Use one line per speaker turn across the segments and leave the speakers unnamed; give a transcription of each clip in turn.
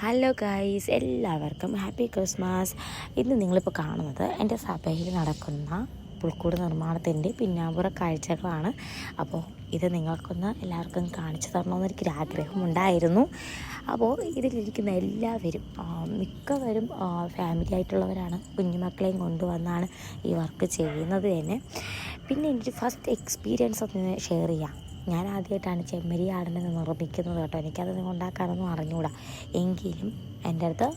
Hello guys എല്ലാവർക്കും happy Christmas ഇന്ന് നിങ്ങളിപ്പോൾ കാണുന്നത് എന്റെ സഭയിൽ നടക്കുന്ന പുൽക്കൂട് നിർമ്മാണത്തിന്റെ പിന്നാമ്പുറ കാഴ്ചകളാണ്. അപ്പോൾ ഇത് നിങ്ങൾക്കൊന്ന് എല്ലാവർക്കും കാണിച്ചു തരണമെന്ന് എനിക്കൊരു ആഗ്രഹമുണ്ടായിരുന്നു അപ്പോൾ ഇതിലിരിക്കുന്ന എല്ലാവരും മിക്കവരും ഫാമിലി ആയിട്ടുള്ളവരാണ് കുഞ്ഞുമക്കളെയും കൊണ്ടുവന്നാണ് ഈ വർക്ക് ചെയ്യുന്നത് തന്നെ. പിന്നെ എന്റെ ഫസ്റ്റ് എക്സ്പീരിയൻസ് ഒന്ന് ഷെയർ ചെയ്യാം. ഞാൻ ആദ്യമായിട്ടാണ് ചെമ്മരി ആടിനെ നിർമ്മിക്കുന്നത് കേട്ടോ. എനിക്കത് ഉണ്ടാക്കാനൊന്നും അറിഞ്ഞുകൂടാ എങ്കിലും എന്റെ അടുത്ത്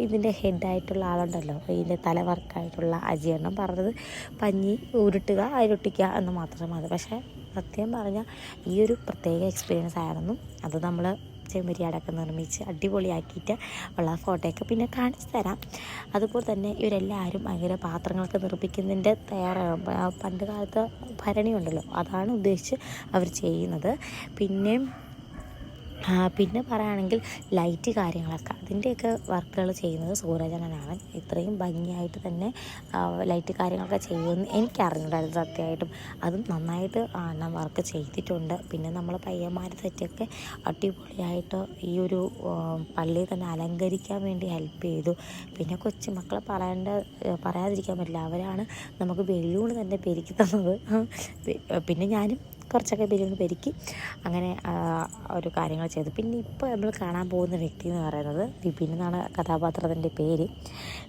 ഇതിന്റെ ഹെഡായിട്ടുള്ള ആളുണ്ടല്ലോ. ഇതിന്റെ തലവർക്കായിട്ടുള്ള അജീർണം പറഞ്ഞത് പഞ്ഞി ഉരുട്ടുക അതിലൊട്ടിക്കുക എന്ന് മാത്രം മതി പക്ഷേ സത്യം പറഞ്ഞാൽ ഈ ഒരു പ്രത്യേക എക്സ്പീരിയൻസ് ആയിരുന്നു അത് നമ്മൾ ചെമ്മരിയാടൊക്കെ നിർമ്മിച്ച് അടിപൊളിയാക്കിയിട്ട് ഉള്ള ഫോട്ടോയൊക്കെ പിന്നെ കാണിച്ചു തരാം. അതുപോലെ തന്നെ ഇവരെല്ലാവരും ഭയങ്കര പാത്രങ്ങളൊക്കെ നിർമ്മിക്കുന്നതിന്റെ തയ്യാറാണ് പണ്ട് കാലത്ത് ഭരണിയുണ്ടല്ലോ അതാണ് ഉദ്ദേശിച്ച് അവർ ചെയ്യുന്നത്. പിന്നെ പിന്നെ പറയുകയാണെങ്കിൽ ലൈറ്റ് കാര്യങ്ങളൊക്കെ. അതിന്റെയൊക്കെ വർക്കുകൾ ചെയ്യുന്നത് സൂരജനനാണ് ഇത്രയും ഭംഗിയായിട്ട് തന്നെ ലൈറ്റ് കാര്യങ്ങളൊക്കെ ചെയ്യുമെന്ന് എനിക്കറിഞ്ഞൂടായിരുന്നു സത്യമായിട്ടും. അതും നന്നായിട്ട് ആണ് വർക്ക് ചെയ്തിട്ടുണ്ട്. പിന്നെ നമ്മൾ പയ്യന്മാർ തെറ്റൊക്കെ അടിപൊളിയായിട്ട് ഈ ഒരു പള്ളി തന്നെ അലങ്കരിക്കാൻ വേണ്ടി ഹെൽപ്പ് ചെയ്തു. പിന്നെ കൊച്ചുമക്കളെ പറയേണ്ട പറയാതിരിക്കാൻ പറ്റില്ല. അവരാണ് നമുക്ക് ബലൂൺ തന്നെ പെരുക്കി തന്നത്. പിന്നെ ഞാനും കുറച്ചൊക്കെ ബലൂൺ പെരുക്കി അങ്ങനെ ഒരു കാര്യങ്ങൾ ചെയ്തു. പിന്നെ ഇപ്പോൾ നമ്മൾ കാണാൻ പോകുന്ന വ്യക്തി എന്ന് പറയുന്നത് വിപിൻ എന്നാണ് കഥാപാത്രത്തിന്റെ പേര്.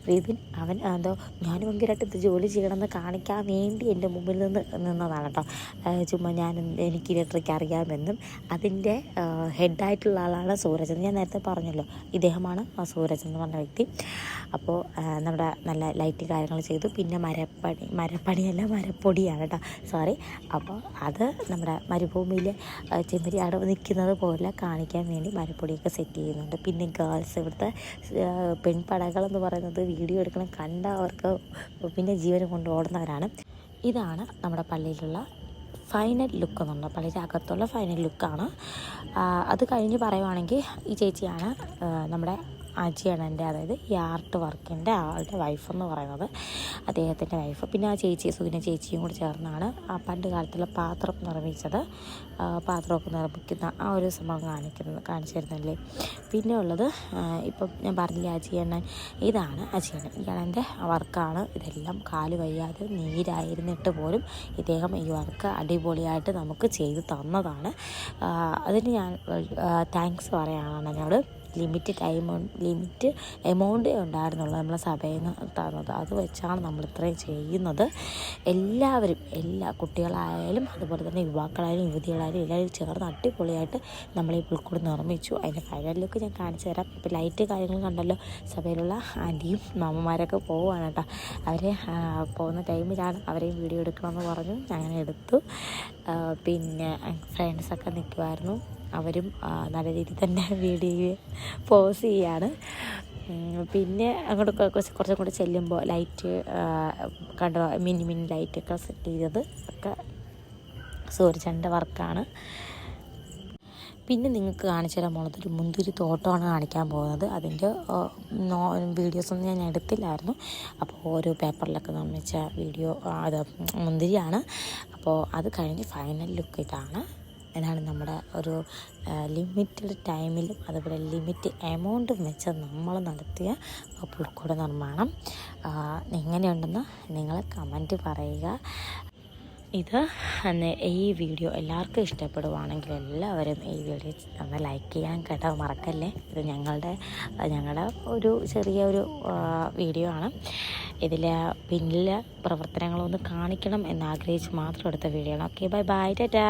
വിപിൻ അവൻ എന്തോ ഞാൻ ഭയങ്കരമായിട്ട് ഇത് ജോലി ചെയ്യണമെന്ന് കാണിക്കാൻ വേണ്ടി എന്റെ മുമ്പിൽ നിന്ന് നിന്നതാണ് കേട്ടോ. ചുമ്മാ ഞാൻ എനിക്ക് ഇലക്ട്രിക് അറിയാമെന്നും അതിന്റെ ഹെഡായിട്ടുള്ള ആളാണ് സൂരജ് ഞാൻ നേരത്തെ പറഞ്ഞല്ലോ. ഇദ്ദേഹമാണ് സൂരജ് എന്ന് പറഞ്ഞ വ്യക്തി. അപ്പോൾ നമ്മുടെ നല്ല ലൈറ്റ് കാര്യങ്ങൾ ചെയ്തു. പിന്നെ മരപ്പണി മരപ്പണിയല്ല മരപ്പൊടിയാണ് കേട്ടോ. സോറി. അപ്പോൾ അത് നമ്മുടെ മരുഭൂമിയിൽ ചെമ്മരിയാട് നിൽക്കുന്നത് പോലെ കാണിക്കാൻ വേണ്ടി മരപ്പൊടിയൊക്കെ സെറ്റ് ചെയ്യുന്നുണ്ട്. പിന്നെ ഗേൾസ് ഇവിടുത്തെ പെൺപടകളെന്ന് പറയുന്നത് വീഡിയോ എടുക്കണം കണ്ട അവർക്ക് പിന്നെ ജീവനം കൊണ്ട് ഓടുന്നവരാണ്. ഇതാണ് നമ്മുടെ പള്ളിയിലുള്ള ഫൈനൽ ലുക്ക് എന്ന് പറഞ്ഞാൽ പള്ളിയുടെ അകത്തുള്ള ഫൈനൽ ലുക്കാണ് അത് കഴിഞ്ഞ് പറയുവാണെങ്കിൽ ഈ ചേച്ചിയാണ് നമ്മുടെ അജിയാണ് എന്റെ അതായത് ഈ ആർട്ട് വർക്കിന്റെ ആളുടെ വൈഫ് എന്ന് പറയുന്നത്. അദ്ദേഹത്തിന്റെ വൈഫ് പിന്നെ ആ ചേച്ചി സുദിന ചേച്ചിയും കൂടി ചേർന്നാണ് ആ പണ്ട് കാലത്തുള്ള പാത്രം നിർമ്മിച്ചത്. പാത്രമൊക്കെ നിർമ്മിക്കുന്ന ആ ഒരു സംഭവം കാണിക്കുന്നത് കാണിച്ചു തരുന്നില്ലേ പിന്നെ ഉള്ളത് ഇപ്പം ഞാൻ പറഞ്ഞില്ലേ അജിയണ്ണൻ ഇതാണ് അജിയണ്ണൻ ഇയാളെന്റെ വർക്കാണ് ഇതെല്ലാം കാൽ വയ്യാതെ നീരായിരുന്നിട്ട് പോലും ഇദ്ദേഹം ഈ വർക്ക് അടിപൊളിയായിട്ട് നമുക്ക് ചെയ്തു തന്നതാണ്. അതിന് ഞാൻ താങ്ക്സ് പറയാനാണ് എന്നോട് ലിമിറ്റ് ടൈം ലിമിറ്റ് എമൗണ്ടേ ഉണ്ടായിരുന്നുള്ളൂ നമ്മളെ സഭയിൽ നിന്ന് തന്നത്. അത് വെച്ചാണ് നമ്മൾ ഇത്രയും ചെയ്യുന്നത്. എല്ലാവരും എല്ലാ കുട്ടികളായാലും അതുപോലെ തന്നെ യുവാക്കളായാലും യുവതികളായാലും എല്ലാവരും ചേർന്ന് അടിപൊളിയായിട്ട് നമ്മൾ ഈ പുൽക്കൂട് നിർമ്മിച്ചു. അതിന്റെ ഫൈനൽ ഞാൻ കാണിച്ചു തരാം. ഇപ്പോൾ ലൈറ്റ് കാര്യങ്ങൾ കണ്ടല്ലോ. സഭയിലുള്ള ആന്റിയും മാമന്മാരൊക്കെ പോവുകയാണ് കേട്ടോ. അവർ പോകുന്ന ടൈമിലാണ് അവരെയും വീഡിയോ എടുക്കണമെന്ന് പറഞ്ഞു. അങ്ങനെ എടുത്തു. പിന്നെ ഫ്രണ്ട്സൊക്കെ നിൽക്കുമായിരുന്നു. അവരും നല്ല രീതിയിൽ തന്നെ വീഡിയോ പോസ് ചെയ്യാണ്. പിന്നെ അങ്ങോട്ട് കുറച്ച് കുറച്ചും കൂടെ ചെല്ലുമ്പോൾ ലൈറ്റ് കണ്ട മിനി മിനി ലൈറ്റൊക്കെ സെറ്റ് ചെയ്തത് ഒക്കെ സൂര്യചന്റെ വർക്കാണ്. പിന്നെ നിങ്ങൾക്ക് കാണിച്ചു തരാൻ പോകുന്നത് ഒരു മുന്തിരി തോട്ടമാണ് കാണിക്കാൻ പോകുന്നത്. അതിന്റെ വീഡിയോസൊന്നും ഞാൻ എടുത്തില്ലായിരുന്നു. അപ്പോൾ ഓരോ പേപ്പറിലൊക്കെ നിർമ്മിച്ച വീഡിയോ അത് മുന്തിരിയാണ്. അപ്പോൾ അത് കഴിഞ്ഞ് ഫൈനൽ ലുക്ക് ഇതാണ്. ഇതാണ് നമ്മുടെ ഒരു ലിമിറ്റഡ് ടൈമിലും അതുപോലെ ലിമിറ്റ് എമൗണ്ടും വെച്ച് നമ്മൾ നടത്തിയ പുൽക്കൂട് നിർമ്മാണം. എങ്ങനെയുണ്ടെന്ന് നിങ്ങൾ കമന്റ് പറയുക. ഇത് ഈ വീഡിയോ എല്ലാവർക്കും ഇഷ്ടപ്പെടുവാണെങ്കിൽ എല്ലാവരും ഈ വീഡിയോ ഒന്ന് ലൈക്ക് ചെയ്യാൻ കേട്ടോ. മറക്കല്ലേ? ഇത് ഞങ്ങളുടെ ഞങ്ങളുടെ ഒരു ചെറിയ ഒരു വീഡിയോ ആണ്. ഇതിൽ പിന്നിലെ പ്രവർത്തനങ്ങളൊന്ന് കാണിക്കണം എന്ന് ആഗ്രഹിച്ച് മാത്രം എടുത്ത വീഡിയോ ആണ്. Okay bye bye Tata